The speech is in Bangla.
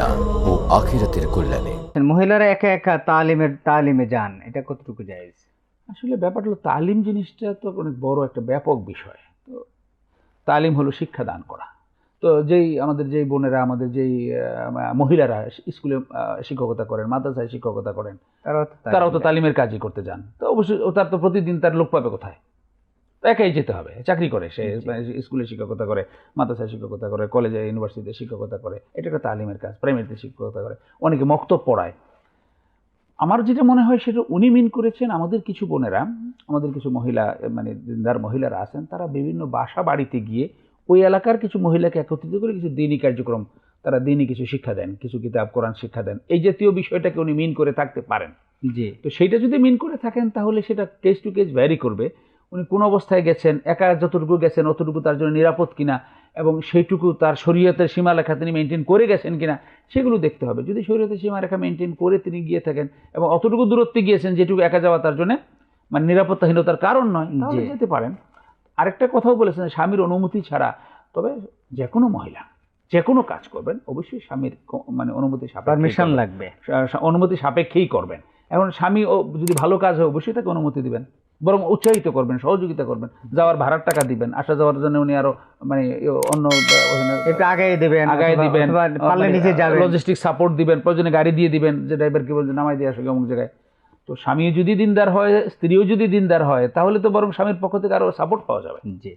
দুনিয়া ও আখিরাতের কল্যাণে। মহিলারা একা একা তালিমের তালিমে যান এটা কতটুকু জায়েজ? আসলে ব্যাপারটা হলো তালিম জিনিসটা তো অনেক বড় একটা ব্যাপক বিষয়। তো তালিম হলো শিক্ষা দান করা। তো যেই আমাদের যেই বোনেরা আমাদের যেই আহ, মহিলারা স্কুলে আহ, শিক্ষকতা করেন মাদ্রাসায় শিক্ষকতা করেন তারাও তো তারাও তো তালিমের কাজই করতে যান। তো অবশ্যই ও তার তো প্রতিদিন তার লোক পাবে কোথায়? একাই যেতে হবে। চাকরি করে সে স্কুলে শিক্ষকতা করে মাদ্রাসায় শিক্ষকতা করে কলেজে ইউনিভার্সিটিতে শিক্ষকতা করে এটা একটা তালিমের কাজ প্রাইমারিতে শিক্ষকতা করে অনেকে মক্তব পড়ায়। আমার যেটা মনে হয় সেটা উনি মিন করেছেন আমাদের কিছু বোনেরা আমাদের কিছু মহিলা মানে দিনদার মহিলারা আছেন তারা বিভিন্ন বাসা বাড়িতে গিয়ে ওই এলাকার কিছু মহিলাকে একত্রিত করে কিছু দিনই কার্যক্রম তারা দিনই কিছু শিক্ষা দেন কিছু কিতাব কোরআন শিক্ষা দেন। এই জাতীয় বিষয়টাকে উনি মিন করে থাকতে পারেন। জি। তো সেইটা যদি মিন করে থাকেন তাহলে সেটা কেস টু কেস ভ্যারি করবে। উনি কোন অবস্থায় গেছেন একা যতটুকু গেছেন অতটুকু তার জন্য নিরাপদ কিনা এবং সেইটুকু তার শরীয়তের সীমারেখা তিনি মেনটেন করে গেছেন কিনা সেগুলো দেখতে হবে। যদি শরীয়তের সীমারেখা মেনটেন করে তিনি গিয়ে থাকেন এবং অতটুকু দূরত্বে গিয়েছেন যেটুকু একা যাওয়া তার জন্য মানে নিরাপত্তাহীনতার কারণ নয় তাহলে যেতে পারেন। আরেকটা কথাও বলেছেন স্বামীর অনুমতি ছাড়া তবে যে কোনো মহিলা যে কোনো কাজ করবেন অবশ্যই স্বামীর মানে অনুমতি পারমিশন লাগবে। অনুমতি সাপেক্ষেই করবেন। এখন স্বামী ও যদি ভালো কাজ হয় অবশ্যই তাকে অনুমতি দিবেন। বরং উৎসাহিত করবেন সহযোগিতা করবেন। যাওয়ার ভাড়ার টাকা দিবেন আসা যাওয়ার জন্য উনি আরও মানে অন্য একটু আগায় দিবেন আগায় দিবেন পারলে নিজে যাবেন। লজিস্টিক সাপোর্ট দিবেন প্রয়োজনে গাড়ি দিয়ে দিবেন যে ড্রাইভারকে বলছে নামাই দিয়ে আসো অমুক জায়গায়। তো স্বামী যদি দিনদার হয় স্ত্রীও যদি দিনদার হয় তাহলে তো বরং স্বামীর পক্ষ থেকে আরও সাপোর্ট পাওয়া যাবে। জি।